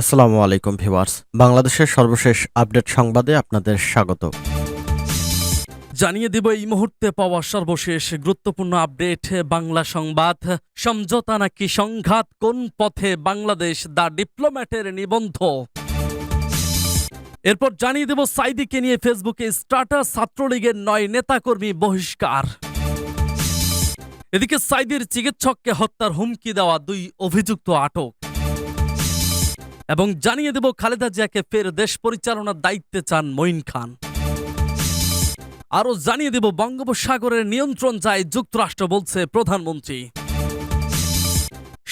আসসালামু আলাইকুম ভিউয়ার্স। বাংলাদেশের সর্বশেষ আপডেট সংবাদে আপনাদের স্বাগত। জানিয়ে দেব এই মুহূর্তে পাওয়া সর্বশেষ গুরুত্বপূর্ণ আপডেট, বাংলা সংবাদ। সমঝোতা নাকি সংঘাত? কোন পথে বাংলাদেশ দ্য ডিপ্লোম্যাটের নিবন্ধ? এরপর জানিয়ে দেব সাইদিকে নিয়ে ফেসবুকে স্টার্টার ছাত্রলীগের নয় নেতাকর্মী বহিষ্কার। এদিকে সাইদির চিকিৎসককে হত্যার হুমকি দেওয়া দুই অভিযুক্ত আটক। এবং জানিয়ে দেব খালেদা জিয়াকে ফের দেশ পরিচালনার দায়িত্বে চান মঈন খান। আরও জানিয়ে দেব বঙ্গোপসাগরের নিয়ন্ত্রণ চায় যুক্তরাষ্ট্র, বলছে প্রধানমন্ত্রী।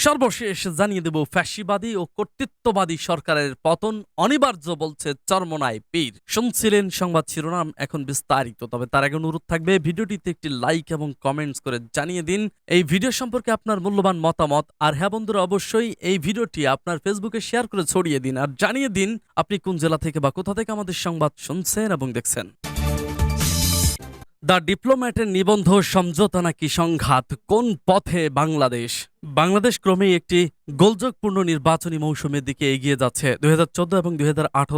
সর্বশেষ জানিয়ে দেব, ফ্যাসিবাদী ও কর্তৃত্ববাদী সরকারের পতন অনিবার্য বলছে চরমনায় পীর। শুনছিলেন সংবাদ শিরোনাম, এখন বিস্তারিত। তবে তার আগে অনুরোধ থাকবে, ভিডিওটিতে একটি লাইক এবং কমেন্টস করে জানিয়ে দিন। এই ভিডিও সম্পর্কে আপনার মূল্যবান মতামত। আর হ্যাঁ বন্ধুরা, অবশ্যই এই ভিডিওটি আপনার ফেসবুকে শেয়ার করে ছড়িয়ে দিন। আর জানিয়ে দিন, আপনি কোন জেলা থেকে বা কোথা থেকে আমাদের সংবাদ শুনছেন এবং দেখছেন। দ্য ডিপ্লোম্যাটের নিবন্ধ সমঝোতা নাকি সংঘাত? কোন পথে বাংলাদেশ? বাংলাদেশ ক্রমেই একটি গোলযোগপূর্ণ নির্বাচনী মৌসুমের দিকে এগিয়ে যাচ্ছে। দুই এবং দুই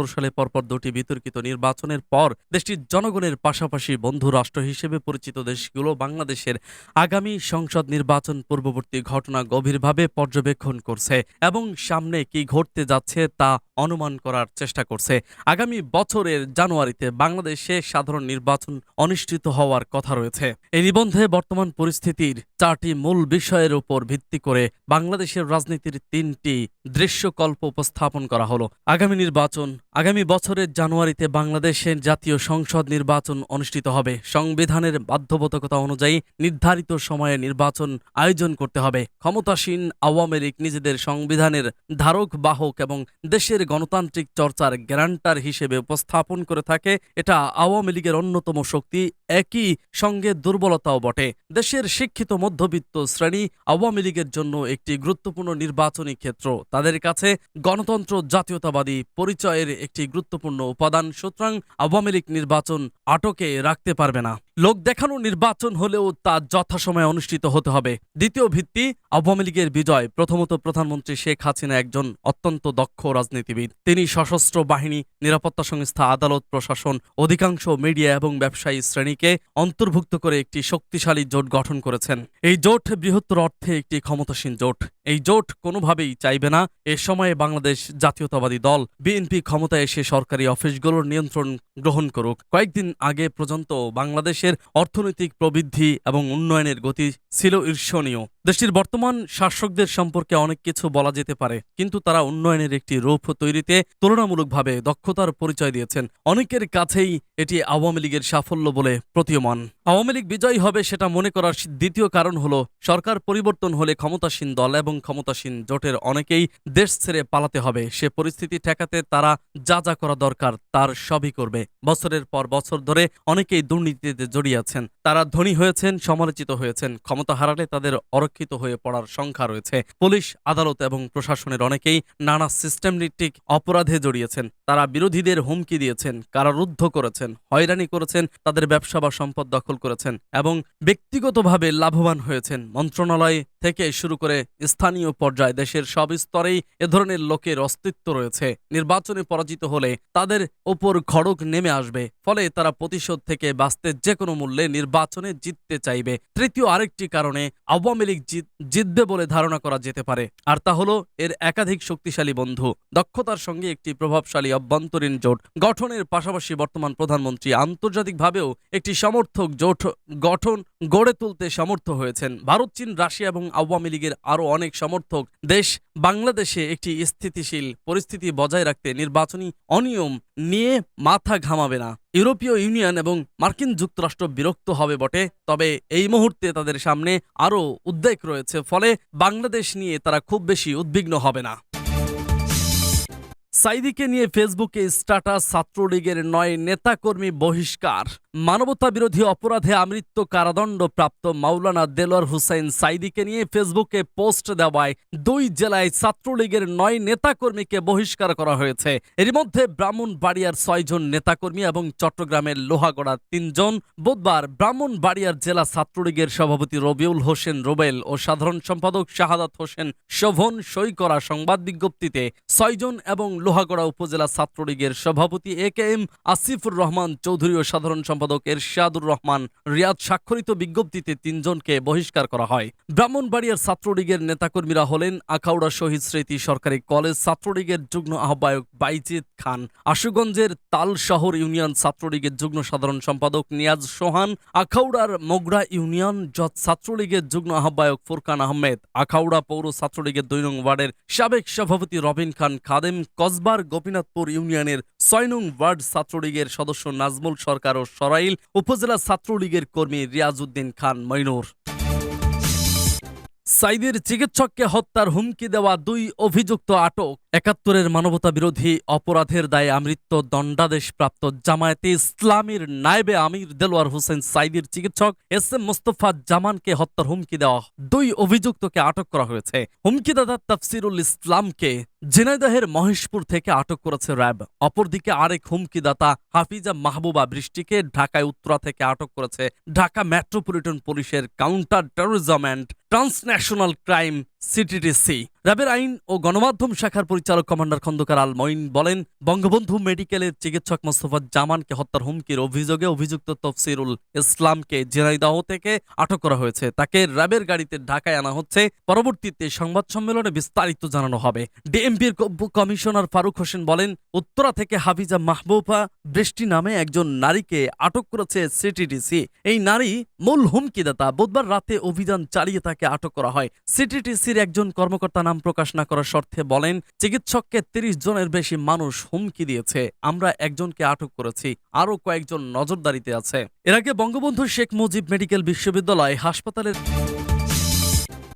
সালে পরপর দুটি বিতর্কিত নির্বাচনের পর দেশটির জনগণের পাশাপাশি বন্ধু রাষ্ট্র হিসেবে পরিচিত দেশগুলো বাংলাদেশের আগামী সংসদ নির্বাচন পূর্ববর্তী ঘটনা গভীরভাবে পর্যবেক্ষণ করছে এবং সামনে কি ঘটতে যাচ্ছে তা অনুমান করার চেষ্টা করছে। আগামী বছরের জানুয়ারিতে বাংলাদেশে সাধারণ নির্বাচন অনুষ্ঠিত হওয়ার কথা রয়েছে। এই নিবন্ধে বর্তমান পরিস্থিতির চারটি মূল বিষয়ের উপর ভিত্তি করে বাংলাদেশের রাজনীতির তিনটি দৃশ্যকল্প উপস্থাপন করা হলো। আগামী নির্বাচন, আগামী বছরের জানুয়ারিতে বাংলাদেশের জাতীয় সংসদ নির্বাচন অনুষ্ঠিত হবে। সংবিধানের বাধ্যবাধকতা অনুযায়ী নির্ধারিত সময়ে নির্বাচন আয়োজন করতে হবে। ক্ষমতাসীন আওয়ামী লীগ নিজেদের সংবিধানের ধারক, বাহক এবং দেশের গণতান্ত্রিক চর্চার গ্যারান্টার হিসেবে উপস্থাপন করে থাকে। এটা আওয়ামী লীগের অন্যতম শক্তি একই সঙ্গে দুর্বলতাও বটে। দেশের শিক্ষিত মধ্যবিত্ত শ্রেণি আওয়ামী লীগের জন্য একটি গুরুত্বপূর্ণ নির্বাচনী ক্ষেত্র। তাদের কাছে গণতন্ত্র জাতীয়তাবাদী পরিচয়ের একটি গুরুত্বপূর্ণ উপাদান। সুতরাং আওয়ামী লীগ নির্বাচন আটকে রাখতে পারবে না। লোক দেখানো নির্বাচন হলেও তা যথাসময়ে অনুষ্ঠিত হতে হবে। দ্বিতীয় ভিত্তি, আওয়ামী লীগের বিজয়। প্রথমত প্রধানমন্ত্রী শেখ হাসিনা একজন অত্যন্ত দক্ষ রাজনীতিবিদ। তিনি সশস্ত্র বাহিনী, নিরাপত্তা সংস্থা, আদালত, প্রশাসন, অধিকাংশ মিডিয়া এবং ব্যবসায়ী শ্রেণীকে অন্তর্ভুক্ত করে একটি শক্তিশালী জোট গঠন করেছেন। এই জোট বৃহত্তর অর্থে একটি ক্ষমতাসীন জোট। এই জোট কোনোভাবেই চাইবে না। এ সময়ে বাংলাদেশ জাতীয়তাবাদী দল, বিএনপি ক্ষমতায় এসে সরকারি অফিসগুলোর নিয়ন্ত্রণ গ্রহণ করুক। কয়েকদিন আগে পর্যন্ত বাংলাদেশের অর্থনৈতিক প্রবৃদ্ধি এবং উন্নয়নের গতি ছিল ঈর্ষণীয়। দেশটির বর্তমান শাসকদের সম্পর্কে অনেক কিছু বলা যেতে পারে, কিন্তু তারা উন্নয়নের একটি রূপ তৈরিতে তুলনামূলকভাবে দক্ষতার পরিচয় দিয়েছেন। অনেকের কাছেই এটি আওয়ামী লীগের সাফল্য বলে প্রতীয়মান। আওয়ামী লীগ বিজয়ী হবে সেটা মনে করার দ্বিতীয় কারণ হলো, সরকার পরিবর্তন হলে ক্ষমতাসীন দল এবং ক্ষমতাসীন জোটের অনেকেই দেশ ছেড়ে পালাতে হবে। সে পরিস্থিতি ঠেকাতে তারা যা যা করা দরকার তার সবই করবে। বছরের পর বছর ধরে অনেকেই দুর্নীতিতে জড়িয়ে আছেন। তারা ধনী হয়েছেন, সমালোচিত হয়েছেন। ক্ষমতা হারালে তাদের অরক্ষিত হয়ে পড়ার সংখ্যা রয়েছে। পুলিশ, আদালত এবং প্রশাসনের অনেকেই নানা সিস্টেমনিটিক অপরাধে জড়িয়েছেন। তারা বিরোধীদের হুমকি দিয়েছেন, কারারুদ্ধ করেছেন, হয়রানি করেছেন, তাদের ব্যবসা বা সম্পদ দখল করেছেন এবং ব্যক্তিগতভাবে লাভবান হয়েছেন। মন্ত্রণালয় থেকে শুরু করে স্থানীয় পর্যায়ে দেশের সব স্তরেই এ ধরনের লোকের অস্তিত্ব রয়েছে। নির্বাচনে পরাজিত হলে তাদের ওপর খড়ক নেমে আসবে, ফলে তারা প্রতিশোধ থেকে বাঁচতে যে কোনো মূল্যে নির্বাচনে জিততে চাইবে। তৃতীয় আরেকটি কারণে আওয়ামী লীগ জিতবে বলে ধারণা করা যেতে পারে, আর তা হলো এর একাধিক শক্তিশালী বন্ধু। দক্ষতার সঙ্গে একটি প্রভাবশালী অভ্যন্তরীণ জোট গঠনের পাশাপাশি বর্তমান প্রধানমন্ত্রী আন্তর্জাতিকভাবেও একটি সমর্থক জোট গঠন গড়ে তুলতে সমর্থ হয়েছেন। ভারত, চীন, রাশিয়া এবং আওয়ামী লীগের আরও অনেক সমর্থক দেশ বাংলাদেশে একটি স্থিতিশীল পরিস্থিতি বজায় রাখতে নির্বাচনী অনিয়ম নিয়ে মাথা ঘামাবে না। ইউরোপীয় ইউনিয়ন এবং মার্কিন যুক্তরাষ্ট্র বিরক্ত হবে বটে, তবে এই মুহূর্তে তাদের সামনে আরও উদ্বেগ রয়েছে, ফলে বাংলাদেশ নিয়ে তারা খুব বেশি উদ্বিগ্ন হবে না। সাইদিকে নিয়ে ফেসবুকে স্ট্যাটাস ছাত্রলীগের নয় নেতাকর্মী বহিষ্কার। মানবতা বিরোধী অপরাধে আমৃত্য কারাদণ্ড প্রাপ্ত মাওলানা দেলোয়ার হুসাইন সাইদিকে নিয়ে ফেসবুকে পোস্ট দেওয়ায় দুই জেলায় ছাত্রলীগের নয় নেতাকর্মীকে বহিষ্কার করা হয়েছে। এর মধ্যে ব্রাহ্মণবাড়িয়ার ছয়জন নেতাকর্মী এবং চট্টগ্রামের লোহাগড়ার তিনজন বুধবার ব্রাহ্মণবাড়িয়ার জেলা ছাত্রলীগের সভাপতি রবিউল হোসেন রোবেল ও সাধারণ সম্পাদক শাহাদাত হোসেন শোভন সই করা সংবাদ বিজ্ঞপ্তিতে ছয়জন এবং লোহাগড়া উপজেলা ছাত্রলীগের সভাপতি A K M Asifur Rahman Chowdhury ও সাধারণ সম্পাদক এরশাদুর রহমান রিয়াদ স্বাক্ষরিত বিজ্ঞপ্তিতে তিনজনকে বহিষ্কার করা হয়। ব্রাহ্মণবাড়িয়ার ছাত্রলীগের নেতাকর্মীরা হলেন আখাউড়া শহীদ স্মৃতি সরকারি কলেজ ছাত্রলীগের যুগ্ম আহ্বায়ক বাইজিদ খান। আশুগঞ্জের তালশহর ইউনিয়ন ছাত্রলীগের যুগ্ম সাধারণ সম্পাদক নিয়াজ সোহান। আখাউড়ার মোগরা ইউনিয়ন যত ছাত্রলীগের যুগ্ম আহ্বায়ক ফুরকান আহমেদ। আখাউড়া পৌর ছাত্রলীগের দুই নং ওয়ার্ডের সাবেক সভাপতি রবিন খান খাদেম কসবার গোপীনাথপুর ইউনিয়নের ছয় নং ওয়ার্ড ছাত্রলীগের সদস্য নাজমুল সরকার ও সরাইল উপজেলা ছাত্রলীগের কর্মী রিয়াজউদ্দিন খান মইনুর। সাইদের চিকিৎসককে হত্যার হুমকি দেওয়া দুই অভিযুক্ত আটক। একাত্তরের মানবতা বিরোধী অপরাধের দায়ে আমৃত্য দণ্ডাদেশপ্রাপ্ত জামায়াতে ইসলামীর নায়েবে আমির দেলোয়ার হোসেন সাইদির চিকিৎসক এস এম মোস্তফা জামানকে হত্যার হুমকি দেওয়া দুই অভিযুক্তকে আটক করা হয়েছে। হুমকিদাতা তাফসিরুল ইসলামকে ঝিনাইদহের মহেশপুর থেকে আটক করেছে র্যাব। অপরদিকে আরেক হুমকিদাতা হাফিজা মাহবুবা বৃষ্টিকে ঢাকায় উত্তরা থেকে আটক করেছে ঢাকা মেট্রোপলিটন পুলিশের counter terrorism and transnational crime CTTC র্যাবের আইন ও গণমাধ্যম শাখার পরিচালক কমান্ডার খন্দকার আল মঈন বলেন, বঙ্গবন্ধু মেডিকেলের চিকিৎসক মোস্তফা জামানকে হত্যার হুমকির অভিযোগে অভিযুক্ত তফসিরুল ইসলামকে ঝিনাইদহ থেকে আটক করা হয়েছে। তাকে র্যাবের গাড়িতে ঢাকায় আনা হচ্ছে। পরবর্তীতে সংবাদ সম্মেলনে বিস্তারিত জানানো হবে। ডিএমপির কমিশনার ফারুক হোসেন বলেন, উত্তরা থেকে হাফিজা মাহবুবা বৃষ্টি নামে একজন নারীকে আটক করেছে সিটিডিসি এই নারী মূল হুমকিদাতা। বুধবার রাতে অভিযান চালিয়ে তাকে আটক করা হয়। সিটিটিসির একজন কর্মকর্তা নাম প্রকাশ না করার শর্তে বলেন, চিকিৎসককে তিরিশ জনের বেশি মানুষ হুমকি দিয়েছে। আমরা একজনকে আটক করেছি। আরও কয়েকজন নজরদারিতে আছে। এর আগে বঙ্গবন্ধু শেখ মুজিব মেডিকেল বিশ্ববিদ্যালয় হাসপাতালের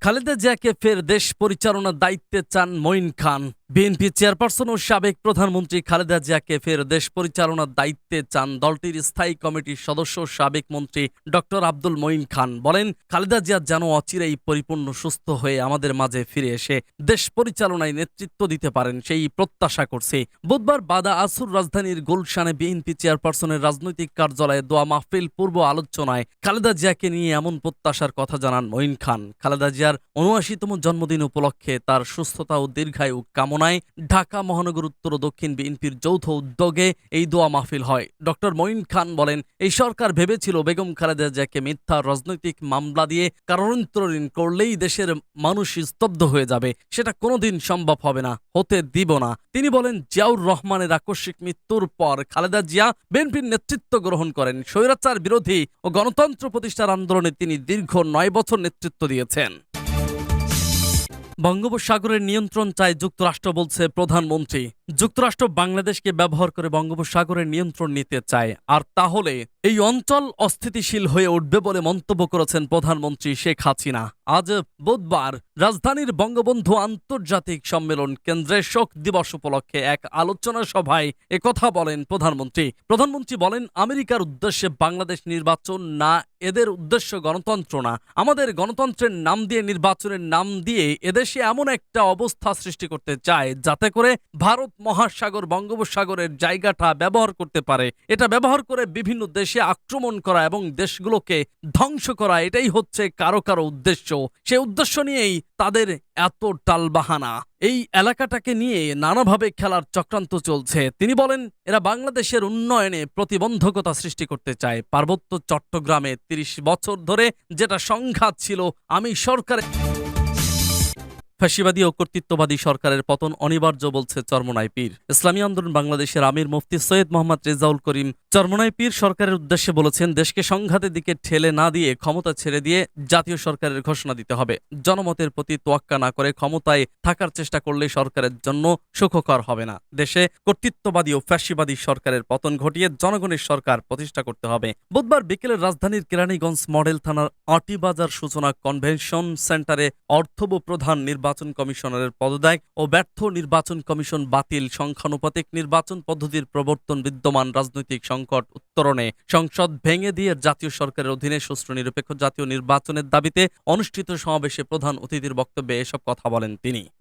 খালেদা জিয়াকে ফের দেশ পরিচালনার দায়িত্বে চান মঈন খান। বিএনপি চেয়ারপারসন ও সাবেক প্রধানমন্ত্রী খালেদা জিয়াকে ফের দেশ পরিচালনার দায়িত্বে চান দলটির স্থায়ী কমিটির সদস্য সাবেক মন্ত্রী ডক্টর আব্দুল মঈন খান। বলেন, খালেদা জিয়া যেন অচিরেই পরিপূর্ণ, সুস্থ হয়ে আমাদের মাঝে ফিরে এসে দেশ পরিচালনায় নেতৃত্ব দিতে পারেন সেই প্রত্যাশা করছে। বুধবার বাদা আসুর রাজধানীর গুলশানে বিএনপি চেয়ারপারসনের রাজনৈতিক কার্যালয়ে দোয়া মাহফিল পূর্ব আলোচনায় খালেদা জিয়াকে নিয়ে এমন প্রত্যাশার কথা জানান মঈন খান। খালেদা জিয়ার উনআশিতম জন্মদিন উপলক্ষে তার সুস্থতা ও দীর্ঘায়ু কামনায় ঢাকা মহানগর উত্তর ও দক্ষিণ বিএনপির যৌথ উদ্যোগে এই দোয়া মাহফিল হয়। ডক্টর মঈন খান বলেন, এই সরকার ভেবেছিল বেগম খালেদা জিয়াকে মিথ্যা রাজনৈতিক মামলা দিয়ে কারণান্তরীণ করলেই দেশের মানুষ স্তব্ধ হয়ে যাবে। সেটা কোনোদিন সম্ভব হবে না, হতে দিব না। তিনি বলেন, জিয়াউর রহমানের আকস্মিক মৃত্যুর পর খালেদা জিয়া বিএনপির নেতৃত্ব গ্রহণ করেন। স্বৈরাচার বিরোধী ও গণতন্ত্র প্রতিষ্ঠার আন্দোলনে তিনি দীর্ঘ নয় বছর নেতৃত্ব দিয়েছেন। বঙ্গোপসাগরের নিয়ন্ত্রণ চায় যুক্তরাষ্ট্র বলছে প্রধানমন্ত্রী। যুক্তরাষ্ট্র বাংলাদেশকে ব্যবহার করে বঙ্গোপসাগরের নিয়ন্ত্রণ নিতে চায়। আর তাহলে এই অঞ্চল অস্থিতিশীল হয়ে উঠবে বলে মন্তব্য করেছেন প্রধানমন্ত্রী শেখ হাসিনা। আজ বুধবার রাজধানীর বঙ্গবন্ধু আন্তর্জাতিক সম্মেলন কেন্দ্রে শোক দিবস উপলক্ষে এক আলোচনা সভায় একথা বলেন প্রধানমন্ত্রী। প্রধানমন্ত্রী বলেন, আমেরিকার উদ্দেশ্যে বাংলাদেশ নির্বাচন না, এদের উদ্দেশ্য গণতন্ত্র না। আমাদের গণতন্ত্রের নাম দিয়ে নির্বাচনের নাম দিয়ে এদেশে এমন একটা অবস্থা সৃষ্টি করতে চায়, যাতে করে ভারত মহাসাগর, বঙ্গোপসাগরের জায়গাটা ব্যবহার করতে পারে। এটা ব্যবহার করে বিভিন্ন দেশে আক্রমণ করা এবং দেশগুলোকে ধ্বংস করা, এটাই হচ্ছে কারও কারও উদ্দেশ্য। সে উদ্দেশ্য নিয়েই তাদের এত টালবাহানা। এই এলাকাটাকে নিয়ে নানাভাবে খেলার চক্রান্ত চলছে। তিনি বলেন, এরা বাংলাদেশের উন্নয়নে প্রতিবন্ধকতা সৃষ্টি করতে চায়। পার্বত্য চট্টগ্রামে তিরিশ বছর ধরে যেটা সংঘাত ছিল, আমি সরকারের ফ্যাসিবাদী ও কর্তৃত্ববাদী সরকারের পতন অনিবার্য বলছে চরমনাই পীর। ইসলামী আন্দোলন বাংলাদেশের আমির মুফতি সৈয়দ মোহাম্মদ রেজাউল করিম চরমনাই পীর সরকারের উদ্দেশ্যে বলেছেন, দেশকে সংঘাতের দিকে ঠেলে না দিয়ে ক্ষমতা ছেড়ে দিয়ে জাতীয় সরকারের ঘোষণা দিতে হবে। জনমতের প্রতি তোয়াক্কা না করে ক্ষমতায় থাকার চেষ্টা করলে সরকারের জন্য সুখকর হবে না। দেশে কর্তৃত্ববাদী ও ফ্যাসিবাদী সরকারের পতন ঘটিয়ে জনগণের সরকার প্রতিষ্ঠা করতে হবে। বুধবার বিকেলে রাজধানীর কেরানীগঞ্জ মডেল থানার আটিবাজার সূচনা কনভেনশন সেন্টারে অর্থব প্রধান নির্বাচন নির্বাচন কমিশনারের পদদায় ও ব্যর্থ নির্বাচন কমিশন বাতিল। সংখ্যানুপাতিক নির্বাচন পদ্ধতির প্রবর্তন বিদ্যমান রাজনৈতিক সংকট উত্তরণে সংসদ ভেঙে দিয়ে জাতীয় সরকারের অধীনে সুষ্ঠু নিরপেক্ষ জাতীয় নির্বাচনের দাবিতে অনুষ্ঠিত সমাবেশে প্রধান অতিথির বক্তব্যে এসব কথা বলেন তিনি।